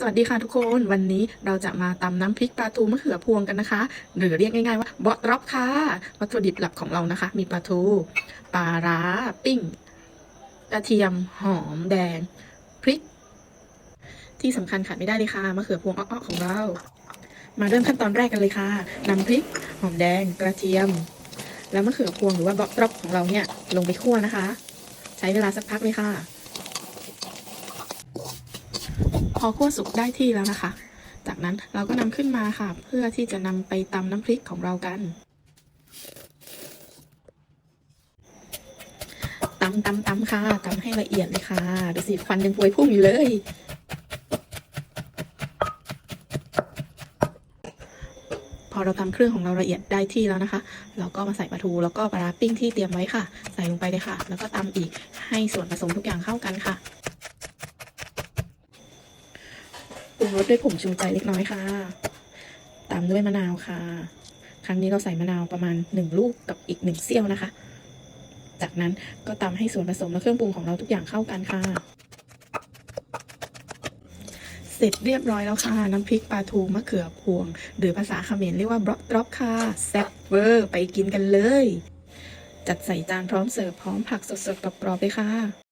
สวัสดีค่ะทุกคนวันนี้เราจะมาตำน้ำพริกปลาทูมะเขือพวงกันนะคะ หรือเรียกง่ายๆว่าบอทร็อปค่ะ วัตถุดิบหลักของเรานะคะ มีปลาทูปลาร้าปิ้งกระเทียมหอมแดง พริก ที่สำคัญขาดไม่ได้เลยค่ะมะเขือพวงอ้อๆของเรา มาเริ่มขั้นตอนแรกกันเลยค่ะนำพริกหอมแดงกระเทียม แล้วมะเขือพวงหรือว่าบอทร็อปของเราเนี่ยลงไปคั่วนะคะ ใช้เวลาสักพักเลยค่ะ พอคั่วสุกได้ที่แล้วนะคะ จากนั้นเราก็นำขึ้นมาค่ะ เพื่อที่จะนำไปตำน้ำพริกของเรากันตำตำตำค่ะตำให้ละเอียดเลยค่ะดูสิควันยังพวยพุ่งอยู่เลยพอเราทำเครื่องของเราละเอียดได้ที่แล้วนะคะ เราก็มาใส่ปลาทูแล้วก็ปลาร้าปิ้งที่เตรียมไว้ค่ะ ใส่ลงไปเลยค่ะ แล้วก็ตำอีกให้ส่วนผสมทุกอย่างเข้ากันค่ะ ปรุงรสด้วยผงชูใจเล็กน้อยค่ะ ตามด้วยมะนาวค่ะ ครั้งนี้เราใส่มะนาวประมาณหนึ่งลูกกับอีกหนึ่งเสี้ยวนะคะ จากนั้นก็ตำให้ส่วนผสมและเครื่องปรุงของเราทุกอย่างเข้ากันค่ะ เสร็จเรียบร้อยแล้วค่ะ น้ำพริกปลาทูมะเขือพวง หรือภาษาเขมรเรียกว่าบล็อกดรอปค่ะแซ่บเวอร์ไปกินกันเลย จัดใส่จานพร้อมเสิร์ฟพร้อมผักสดๆกรอบๆเลยค่ะ